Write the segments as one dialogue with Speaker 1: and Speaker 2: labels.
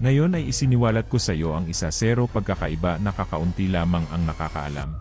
Speaker 1: Ngayon ay isiniwalat ko sa iyo ang isa zero pagkakaiba na kakaunti lamang ang nakakaalam.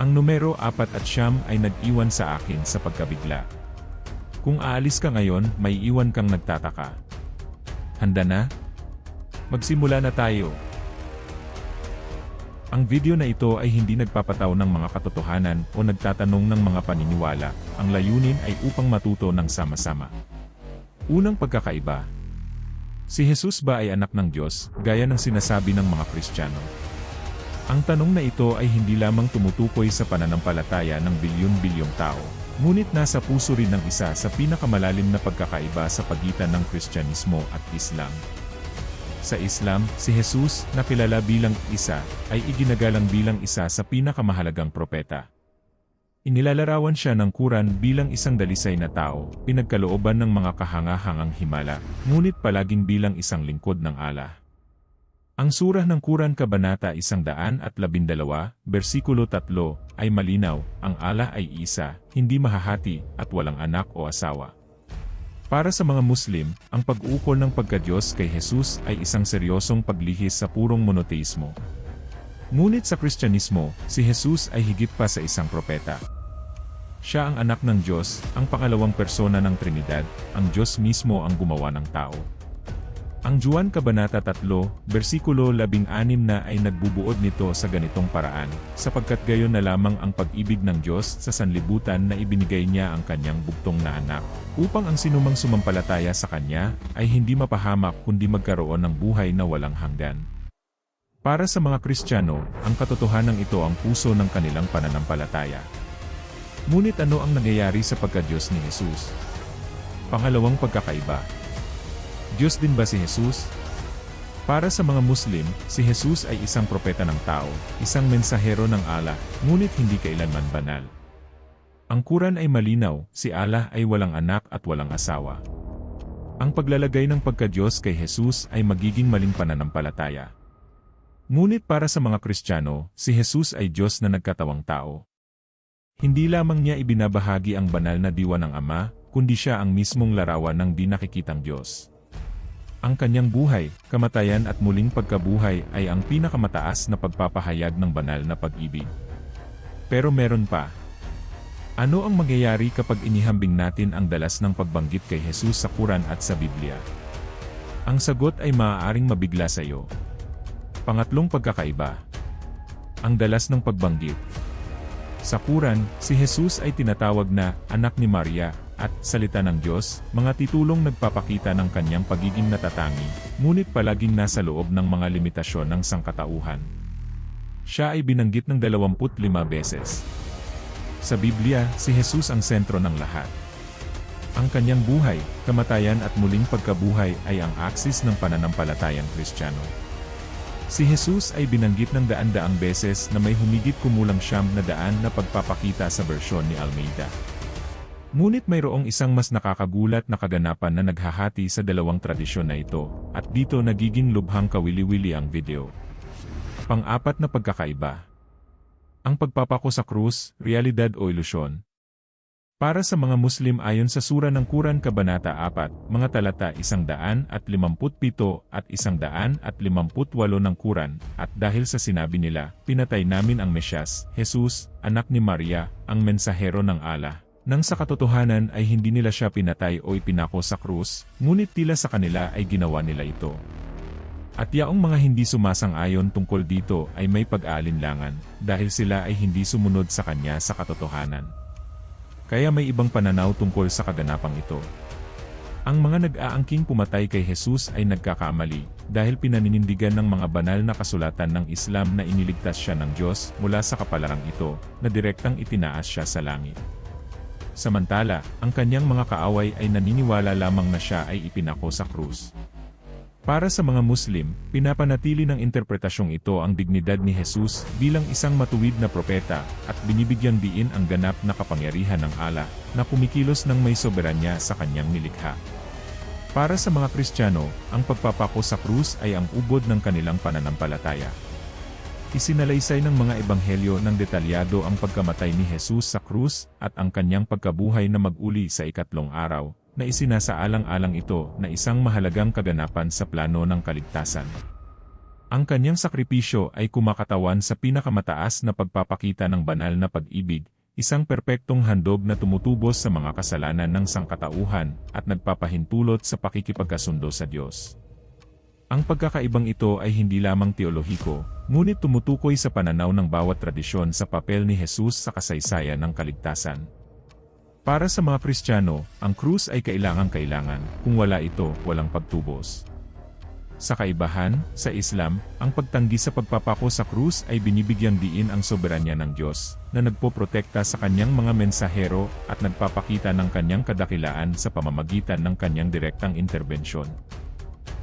Speaker 1: Ang numero apat at siyam ay nag-iwan sa akin sa pagkabigla. Kung aalis ka ngayon, may iwan kang nagtataka. Handa na? Magsimula na tayo. Ang video na ito ay hindi nagpapataw ng mga katotohanan o nagtatanong ng mga paniniwala. Ang layunin ay upang matuto ng sama-sama. Unang pagkakaiba. Si Jesus ba ay anak ng Diyos, gaya ng sinasabi ng mga Kristiyano? Ang tanong na ito ay hindi lamang tumutukoy sa pananampalataya ng bilyon-bilyong tao, ngunit nasa puso rin ng isa sa pinakamalalim na pagkakaiba sa pagitan ng Kristyanismo at Islam. Sa Islam, si Jesus, na kilala bilang isa, ay iginagalang bilang isa sa pinakamahalagang propeta. Inilalarawan siya ng Quran bilang isang dalisay na tao, pinagkalooban ng mga kahangahangang himala, ngunit palaging bilang isang lingkod ng Allah. Ang surah ng Quran Kabanata 112, versikulo 3, ay malinaw, ang Allah ay isa, hindi mahahati, at walang anak o asawa. Para sa mga Muslim, ang pag-ukol ng pagkadyos kay Jesus ay isang seryosong paglihis sa purong monoteismo. Ngunit sa Kristyanismo, si Jesus ay higit pa sa isang propeta. Siya ang anak ng Diyos, ang pangalawang persona ng Trinidad, ang Diyos mismo ang gumawa ng tao. Ang Juan Kabanata 3, versikulo 16 na ay nagbubuod nito sa ganitong paraan, sapagkat gayon na lamang ang pag-ibig ng Diyos sa sanlibutan na ibinigay niya ang kanyang bugtong na anak, upang ang sinumang sumampalataya sa kanya ay hindi mapahamak kundi magkaroon ng buhay na walang hanggan. Para sa mga Kristiyano, ang katotohanan ito ang puso ng kanilang pananampalataya. Ngunit ano ang nangyayari sa pagkadyos ni Jesus? Pangalawang pagkakaiba. Diyos din ba si Jesus? Para sa mga Muslim, si Jesus ay isang propeta ng tao, isang mensahero ng Allah, ngunit hindi kailanman banal. Ang Quran ay malinaw, si Allah ay walang anak at walang asawa. Ang paglalagay ng pagkadyos kay Jesus ay magiging maling pananampalataya. Ngunit para sa mga Kristiyano, si Jesus ay Diyos na nagkatawang tao. Hindi lamang niya ibinabahagi ang banal na diwa ng Ama, kundi siya ang mismong larawan ng di nakikitang Diyos. Ang kanyang buhay, kamatayan at muling pagkabuhay ay ang pinakamataas na pagpapahayag ng banal na pag-ibig. Pero meron pa. Ano ang mangyayari kapag inihambing natin ang dalas ng pagbanggit kay Jesus sa Quran at sa Biblia? Ang sagot ay maaaring mabigla sa iyo. Pangatlong pagkakaiba. Ang dalas ng pagbanggit. Sa Quran, si Jesus ay tinatawag na anak ni Maria at salita ng Diyos, mga titulong nagpapakita ng kanyang pagiging natatangi, ngunit palaging nasa loob ng mga limitasyon ng sangkatauhan. Siya ay binanggit ng 25 beses. Sa Biblia, si Jesus ang sentro ng lahat. Ang kanyang buhay, kamatayan at muling pagkabuhay ay ang aksis ng pananampalatayang Kristiyano. Si Jesus ay binanggit ng daan-daang beses na may humigit kumulang siyam na daan na pagpapakita sa bersyon ni Almeida. Ngunit mayroong isang mas nakakagulat na kaganapan na naghahati sa dalawang tradisyon na ito, at dito nagiging lubhang kawili-wili ang video. Pang-apat na pagkakaiba. Ang pagpapako sa krus, realidad o ilusyon. Para sa mga Muslim ayon sa sura ng Quran Kabanata 4, mga talata 157 at 158 ng Quran, at dahil sa sinabi nila, pinatay namin ang Mesyas, Jesus, anak ni Maria, ang mensahero ng Allah. Nang sa katotohanan ay hindi nila siya pinatay o ipinako sa krus, ngunit tila sa kanila ay ginawa nila ito. At yaong mga hindi sumasang-ayon tungkol dito ay may pag-aalinlangan, dahil sila ay hindi sumunod sa kanya sa katotohanan. Kaya may ibang pananaw tungkol sa kaganapang ito. Ang mga nag-aangking pumatay kay Jesus ay nagkakamali, dahil pinaninindigan ng mga banal na kasulatan ng Islam na iniligtas siya ng Diyos mula sa kapalarang ito, na direktang itinaas siya sa langit. Samantala, ang kanyang mga kaaway ay naniniwala lamang na siya ay ipinako sa krus. Para sa mga Muslim, pinapanatili ng interpretasyong ito ang dignidad ni Jesus bilang isang matuwid na propeta at binibigyan diin ang ganap na kapangyarihan ng Allah na kumikilos ng may soberanya sa kanyang nilikha. Para sa mga Kristiyano, ang pagpapako sa krus ay ang ubod ng kanilang pananampalataya. Isinalaysay ng mga ebanghelyo ng detalyado ang pagkamatay ni Jesus sa krus at ang kanyang pagkabuhay na mag-uli sa ikatlong araw, na isinasaalang-alang ito na isang mahalagang kaganapan sa plano ng kaligtasan. Ang kanyang sakripisyo ay kumakatawan sa pinakamataas na pagpapakita ng banal na pag-ibig, isang perpektong handog na tumutubos sa mga kasalanan ng sangkatauhan at nagpapahintulot sa pakikipagkasundo sa Diyos. Ang pagkakaibang ito ay hindi lamang teolohiko, ngunit tumutukoy sa pananaw ng bawat tradisyon sa papel ni Jesus sa kasaysayan ng kaligtasan. Para sa mga Kristiyano, ang krus ay kailangang-kailangan, kung wala ito, walang pagtubos. Sa kaibahan, sa Islam, ang pagtanggi sa pagpapako sa krus ay binibigyang diin ang soberanya ng Diyos, na nagpoprotekta sa kanyang mga mensahero at nagpapakita ng kanyang kadakilaan sa pamamagitan ng kanyang direktang interbensyon.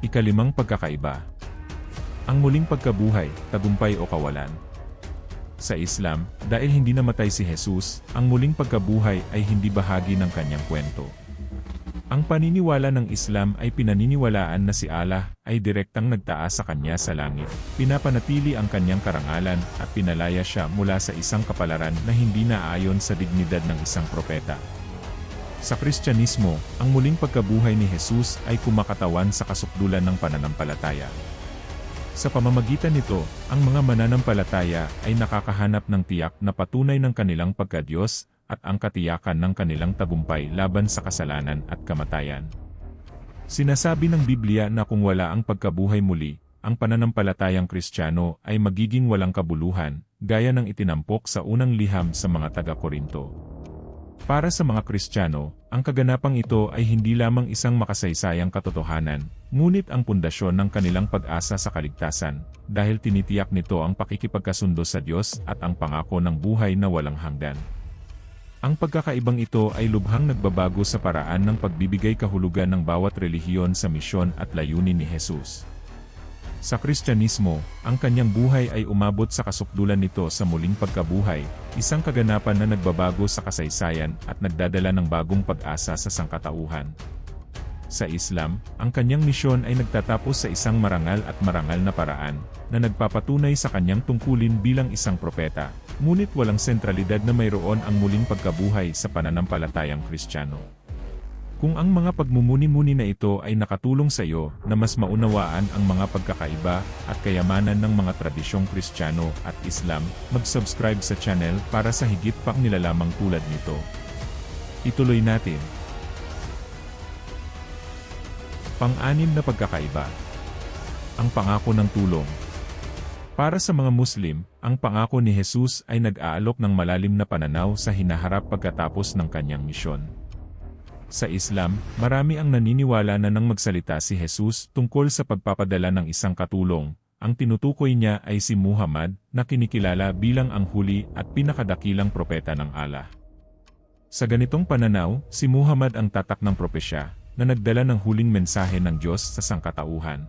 Speaker 1: Ikalimang pagkakaiba. Ang muling pagkabuhay, tagumpay o kawalan. Sa Islam, dahil hindi namatay si Jesus, ang muling pagkabuhay ay hindi bahagi ng kanyang kwento. Ang paniniwala ng Islam ay pinaniniwalaan na si Allah ay direktang nagtaas sa kanya sa langit, pinapanatili ang kanyang karangalan at pinalaya siya mula sa isang kapalaran na hindi naayon sa dignidad ng isang propeta. Sa Kristyanismo, ang muling pagkabuhay ni Jesus ay kumakatawan sa kasukdulan ng pananampalataya. Sa pamamagitan nito, ang mga mananampalataya ay nakakahanap ng tiyak na patunay ng kanilang pagkadiyos at ang katiyakan ng kanilang tagumpay laban sa kasalanan at kamatayan. Sinasabi ng Biblia na kung wala ang pagkabuhay muli, ang pananampalatayang Kristiyano ay magiging walang kabuluhan, gaya ng itinampok sa unang liham sa mga taga-Korinto. Para sa mga Kristiyano, ang kaganapang ito ay hindi lamang isang makasaysayang katotohanan, ngunit ang pundasyon ng kanilang pag-asa sa kaligtasan, dahil tinitiyak nito ang pakikipagkasundo sa Diyos at ang pangako ng buhay na walang hanggan. Ang pagkakaibang ito ay lubhang nagbabago sa paraan ng pagbibigay kahulugan ng bawat relihiyon sa misyon at layunin ni Jesus. Sa Kristyanismo, ang kanyang buhay ay umabot sa kasukdulan nito sa muling pagkabuhay, isang kaganapan na nagbabago sa kasaysayan at nagdadala ng bagong pag-asa sa sangkatauhan. Sa Islam, ang kanyang misyon ay nagtatapos sa isang marangal at marangal na paraan, na nagpapatunay sa kanyang tungkulin bilang isang propeta, ngunit walang sentralidad na mayroon ang muling pagkabuhay sa pananampalatayang Kristiyano. Kung ang mga pagmumuni-muni na ito ay nakatulong sa iyo na mas maunawaan ang mga pagkakaiba at kayamanan ng mga tradisyong Kristiyano at Islam, mag-subscribe sa channel para sa higit pang nilalamang tulad nito. Ituloy natin. Pang-anim na pagkakaiba. Ang pangako ng tulong. Para sa mga Muslim, ang pangako ni Jesus ay nag-aalok ng malalim na pananaw sa hinaharap pagkatapos ng kanyang misyon. Sa Islam, marami ang naniniwala na nang magsalita si Jesus tungkol sa pagpapadala ng isang katulong, ang tinutukoy niya ay si Muhammad na kinikilala bilang ang huli at pinakadakilang propeta ng Allah. Sa ganitong pananaw, si Muhammad ang tatak ng propesya na nagdala ng huling mensahe ng Diyos sa sangkatauhan.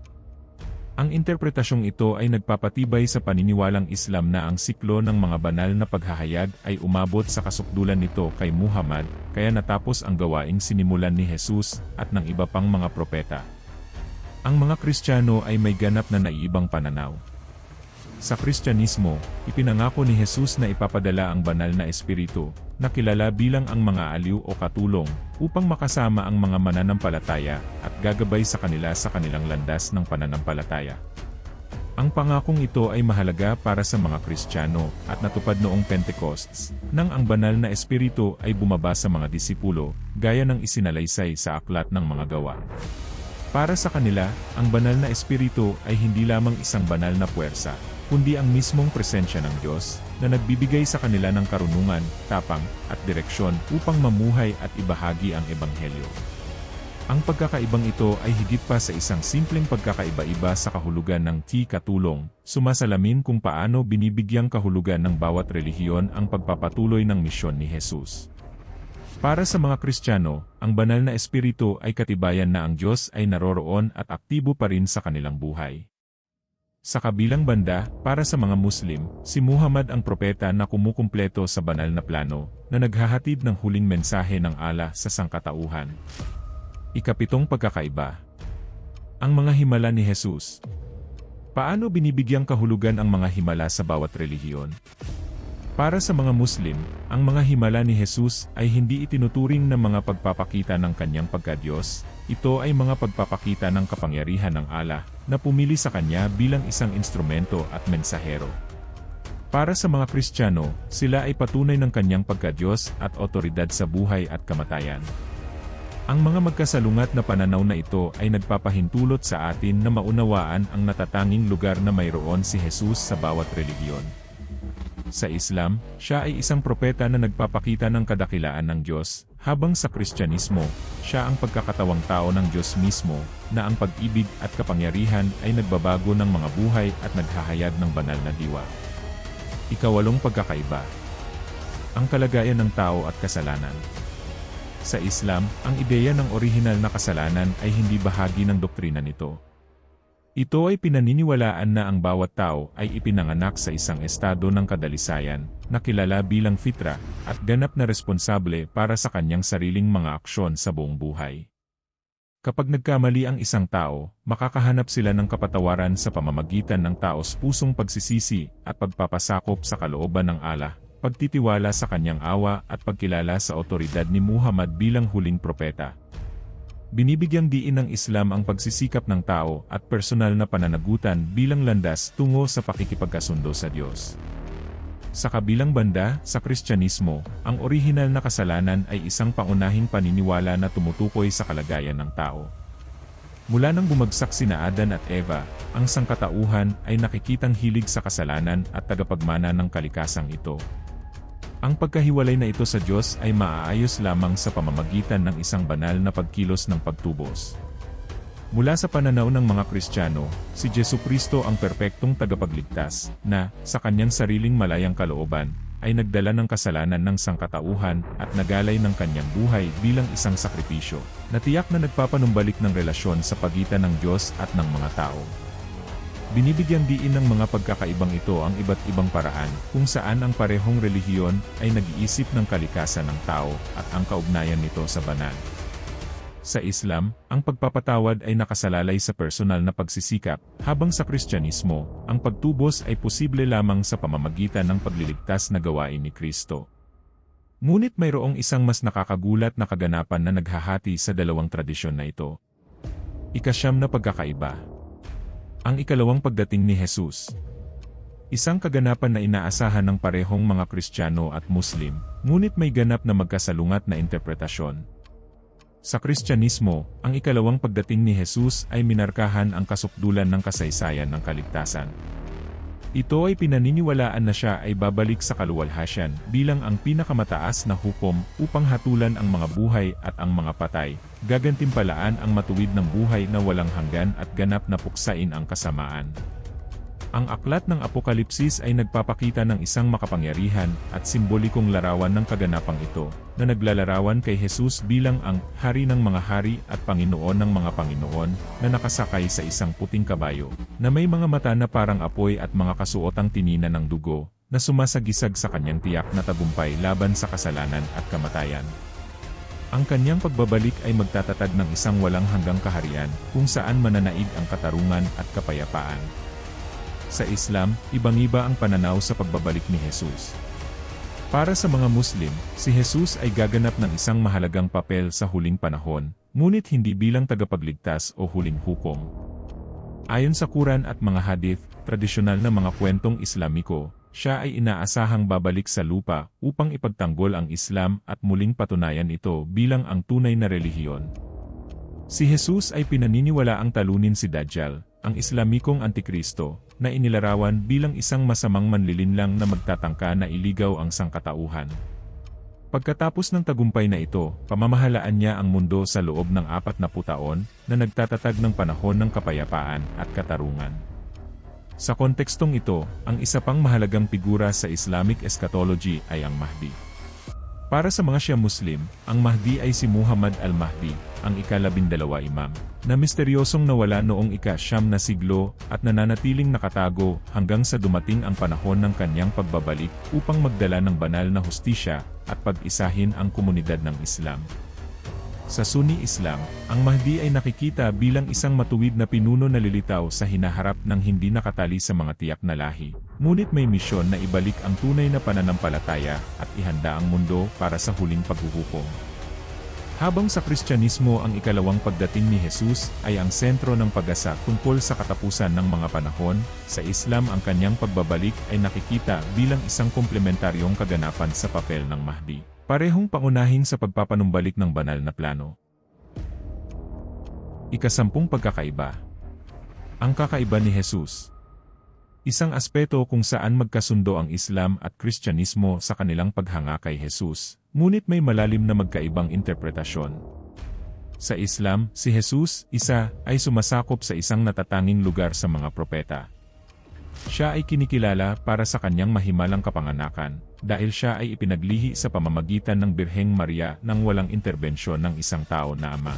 Speaker 1: Ang interpretasyong ito ay nagpapatibay sa paniniwalang Islam na ang siklo ng mga banal na paghahayag ay umabot sa kasukdulan nito kay Muhammad, kaya natapos ang gawaing sinimulan ni Jesus at ng iba pang mga propeta. Ang mga Kristiyano ay may ganap na naiibang pananaw. Sa Kristyanismo, ipinangako ni Jesus na ipapadala ang banal na espiritu, na kilala bilang ang mga aliw o katulong, upang makasama ang mga mananampalataya at gagabay sa kanila sa kanilang landas ng pananampalataya. Ang pangakong ito ay mahalaga para sa mga Kristiyano at natupad noong Pentecosts, nang ang banal na espiritu ay bumaba sa mga disipulo, gaya ng isinalaysay sa aklat ng mga gawa. Para sa kanila, ang banal na espiritu ay hindi lamang isang banal na puwersa, kundi ang mismong presensya ng Diyos, na nagbibigay sa kanila ng karunungan, tapang, at direksyon upang mamuhay at ibahagi ang Ebanghelyo. Ang pagkakaibang ito ay higit pa sa isang simpleng pagkakaiba-iba sa kahulugan ng ti katulong, sumasalamin kung paano binibigyang kahulugan ng bawat relihiyon ang pagpapatuloy ng misyon ni Jesus. Para sa mga Kristiyano, ang banal na espiritu ay katibayan na ang Diyos ay naroroon at aktibo pa rin sa kanilang buhay. Sa kabilang banda, para sa mga Muslim, si Muhammad ang propeta na kumukumpleto sa banal na plano, na naghahatid ng huling mensahe ng Allah sa sangkatauhan. Ikapitong pagkakaiba. Ang mga himala ni Jesus. Paano binibigyang kahulugan ang mga himala sa bawat relihiyon? Para sa mga Muslim, ang mga himala ni Jesus ay hindi itinuturing na mga pagpapakita ng kanyang pagkadiyos, ito ay mga pagpapakita ng kapangyarihan ng Allah na pumili sa kanya bilang isang instrumento at mensahero. Para sa mga Kristiyano, sila ay patunay ng kanyang pagkadiyos at otoridad sa buhay at kamatayan. Ang mga magkasalungat na pananaw na ito ay nagpapahintulot sa atin na maunawaan ang natatanging lugar na mayroon si Jesus sa bawat relihiyon. Sa Islam, siya ay isang propeta na nagpapakita ng kadakilaan ng Diyos, habang sa Kristyanismo, siya ang pagkakatawang tao ng Diyos mismo, na ang pag-ibig at kapangyarihan ay nagbabago ng mga buhay at naghahayag ng banal na diwa. Ikawalong pagkakaiba. Ang kalagayan ng tao at kasalanan. Sa Islam, ang ideya ng orihinal na kasalanan ay hindi bahagi ng doktrina nito. Ito ay pinaniniwalaan na ang bawat tao ay ipinanganak sa isang estado ng kadalisayan, na kilala bilang fitra, at ganap na responsable para sa kanyang sariling mga aksyon sa buong buhay. Kapag nagkamali ang isang tao, makakahanap sila ng kapatawaran sa pamamagitan ng taos pusong pagsisisi at pagpapasakop sa kalooban ng Allah, pagtitiwala sa kanyang awa at pagkilala sa otoridad ni Muhammad bilang huling propeta. Binibigyang diin ng Islam ang pagsisikap ng tao at personal na pananagutan bilang landas tungo sa pakikipagkasundo sa Diyos. Sa kabilang banda, sa Kristyanismo, ang orihinal na kasalanan ay isang pangunahing paniniwala na tumutukoy sa kalagayan ng tao. Mula nang bumagsak sina Adan at Eva, ang sangkatauhan ay nakikitang hilig sa kasalanan at tagapagmana ng kalikasang ito. Ang pagkahiwalay na ito sa Diyos ay maaayos lamang sa pamamagitan ng isang banal na pagkilos ng pagtubos. Mula sa pananaw ng mga Kristiyano, si Jesu Kristo ang perpektong tagapagligtas, na, sa kanyang sariling malayang kalooban, ay nagdala ng kasalanan ng sangkatauhan at nagalay ng kanyang buhay bilang isang sakripisyo, na tiyak na nagpapanumbalik ng relasyon sa pagitan ng Diyos at ng mga tao. Binibigyang diin ng mga pagkakaibang ito ang iba't ibang paraan kung saan ang parehong relihiyon ay nag-iisip ng kalikasan ng tao at ang kaugnayan nito sa banal. Sa Islam, ang pagpapatawad ay nakasalalay sa personal na pagsisikap, habang sa Kristyanismo, ang pagtubos ay posible lamang sa pamamagitan ng pagliligtas na gawain ni Kristo. Ngunit mayroong isang mas nakakagulat na kaganapan na naghahati sa dalawang tradisyon na ito. Ikasyam na pagkakaiba. Ang ikalawang pagdating ni Jesus. Isang kaganapan na inaasahan ng parehong mga Kristiyano at Muslim, ngunit may ganap na magkasalungat na interpretasyon. Sa Kristyanismo, ang ikalawang pagdating ni Jesus ay minarkahan ang kasukdulan ng kasaysayan ng kaligtasan. Ito ay pinaniniwalaan na siya ay babalik sa kaluwalhasyan bilang ang pinakamataas na hukom upang hatulan ang mga buhay at ang mga patay, gagantimpalaan ang matuwid ng buhay na walang hanggan at ganap na puksain ang kasamaan. Ang aklat ng Apokalipsis ay nagpapakita ng isang makapangyarihan at simbolikong larawan ng kaganapang ito, na naglalarawan kay Jesus bilang ang Hari ng mga hari at Panginoon ng mga Panginoon, na nakasakay sa isang puting kabayo, na may mga mata na parang apoy at mga kasuotang tinina ng dugo, na sumasagisag sa kanyang tiyak na tagumpay laban sa kasalanan at kamatayan. Ang kanyang pagbabalik ay magtatatag ng isang walang hanggang kaharian, kung saan mananaig ang katarungan at kapayapaan. Sa Islam, ibang-iba ang pananaw sa pagbabalik ni Jesus. Para sa mga Muslim, si Jesus ay gaganap ng isang mahalagang papel sa huling panahon, ngunit hindi bilang tagapagligtas o huling hukom. Ayon sa Quran at mga hadith, tradisyonal na mga kwentong Islamiko, siya ay inaasahang babalik sa lupa upang ipagtanggol ang Islam at muling patunayan ito bilang ang tunay na relihiyon. Si Jesus ay pinaniniwala ang talunin si Dajjal, ang Islamikong Antikristo, na inilarawan bilang isang masamang manlilinlang na magtatangka na iligaw ang sangkatauhan. Pagkatapos ng tagumpay na ito, pamamahalaan niya ang mundo sa loob ng apat na putaon na nagtatatag ng panahon ng kapayapaan at katarungan. Sa kontekstong ito, ang isa pang mahalagang figura sa Islamic eschatology ay ang Mahdi. Para sa mga Shia Muslim, ang Mahdi ay si Muhammad al-Mahdi, ang ikalabindalawa imam, na misteryosong nawala noong ika-siyam na siglo at nananatiling nakatago hanggang sa dumating ang panahon ng kanyang pagbabalik upang magdala ng banal na hustisya at pag-isahin ang komunidad ng Islam. Sa Sunni Islam, ang Mahdi ay nakikita bilang isang matuwid na pinuno na lilitaw sa hinaharap ng hindi nakatali sa mga tiyak na lahi. Ngunit may misyon na ibalik ang tunay na pananampalataya at ihanda ang mundo para sa huling paghuhukom. Habang sa Kristyanismo ang ikalawang pagdating ni Jesus ay ang sentro ng pag-asa tungkol sa katapusan ng mga panahon, sa Islam ang kanyang pagbabalik ay nakikita bilang isang komplementaryong kaganapan sa papel ng Mahdi. Parehong pangunahin sa pagpapanumbalik ng banal na plano. Ikasampung pagkakaiba. Ang kakaiba ni Jesus. Isang aspeto kung saan magkasundo ang Islam at Kristyanismo sa kanilang paghanga kay Jesus, ngunit may malalim na magkaibang interpretasyon. Sa Islam, si Jesus, isa, ay sumasakop sa isang natatanging lugar sa mga propeta. Siya ay kinikilala para sa kanyang mahimalang kapanganakan, dahil siya ay ipinaglihi sa pamamagitan ng Birheng Maria nang walang interbensyon ng isang tao na ama.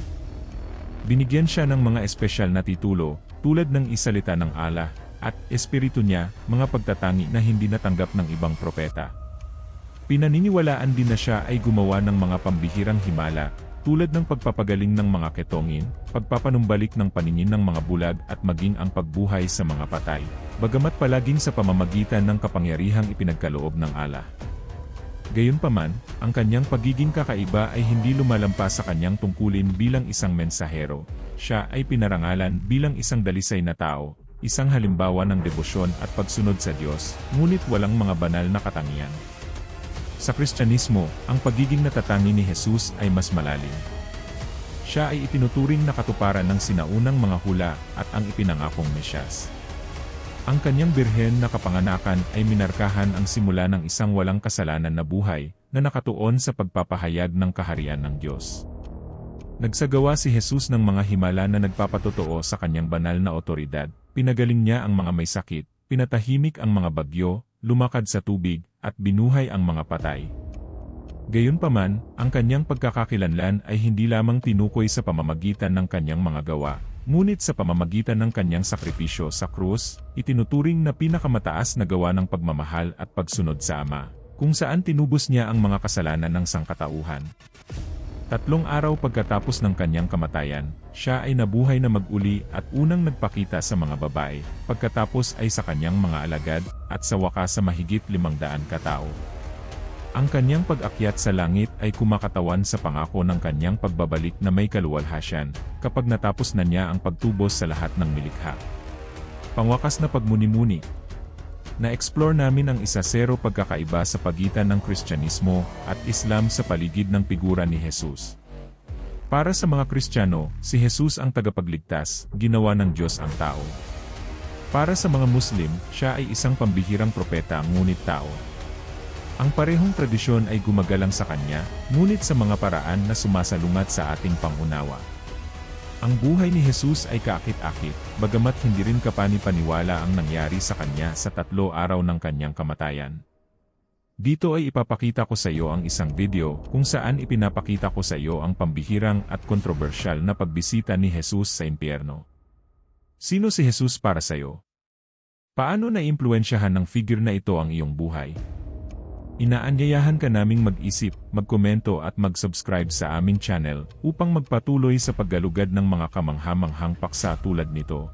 Speaker 1: Binigyan siya ng mga espesyal na titulo, tulad ng isalita ng Allah, at espiritu niya, mga pagtatangi na hindi natanggap ng ibang propeta. Pinaniniwalaan din na siya ay gumawa ng mga pambihirang himala, tulad ng pagpapagaling ng mga ketongin, pagpapanumbalik ng paningin ng mga bulag at maging ang pagbuhay sa mga patay, bagamat palaging sa pamamagitan ng kapangyarihang ipinagkaloob ng Allah. Gayunpaman, ang kanyang pagiging kakaiba ay hindi lumalampas sa kanyang tungkulin bilang isang mensahero. Siya ay pinarangalan bilang isang dalisay na tao, isang halimbawa ng debosyon at pagsunod sa Diyos, ngunit walang mga banal na katangian. Sa Kristyanismo, ang pagiging natatangi ni Jesus ay mas malalim. Siya ay itinuturing na katuparan ng sinaunang mga hula at ang ipinangakong Mesyas. Ang kanyang birhen na kapanganakan ay minarkahan ang simula ng isang walang kasalanan na buhay na nakatuon sa pagpapahayag ng kaharian ng Diyos. Nagsagawa si Jesus ng mga himala na nagpapatotoo sa kanyang banal na otoridad, pinagaling niya ang mga may sakit, pinatahimik ang mga bagyo, lumakad sa tubig, at binuhay ang mga patay. Gayunpaman, ang kanyang pagkakakilanlan ay hindi lamang tinukoy sa pamamagitan ng kanyang mga gawa, ngunit sa pamamagitan ng kanyang sakripisyo sa krus, itinuturing na pinakamataas na gawa ng pagmamahal at pagsunod sa Ama, kung saan tinubos niya ang mga kasalanan ng sangkatauhan. Tatlong araw pagkatapos ng kanyang kamatayan, siya ay nabuhay na mag-uli at unang nagpakita sa mga babae, pagkatapos ay sa kanyang mga alagad, at sa wakas sa mahigit limang daan katao. Ang kanyang pag-akyat sa langit ay kumakatawan sa pangako ng kanyang pagbabalik na may kaluwalhasyan, kapag natapos na niya ang pagtubos sa lahat ng milikha. Pangwakas na pagmuni-muni, na-explore namin ang isa-sero pagkakaiba sa pagitan ng Kristyanismo at Islam sa paligid ng figura ni Jesus. Para sa mga Kristiyano, si Jesus ang tagapagligtas, ginawa ng Diyos ang tao. Para sa mga Muslim, siya ay isang pambihirang propeta ngunit tao. Ang parehong tradisyon ay gumagalang sa kanya, ngunit sa mga paraan na sumasalungat sa ating pangunawa. Ang buhay ni Jesus ay kaakit-akit, bagamat hindi rin kapani-paniwala ang nangyari sa kanya sa tatlo araw ng kanyang kamatayan. Dito ay ipapakita ko sa iyo ang isang video kung saan ipinapakita ko sa iyo ang pambihirang at kontrobersyal na pagbisita ni Jesus sa impyerno. Sino si Jesus para sa iyo? Paano na-impluensyahan ng figure na ito ang iyong buhay? Inaanyayahan ka naming mag-isip, magkomento at mag-subscribe sa aming channel upang magpatuloy sa paggalugad ng mga kamanghamanghang paksa tulad nito.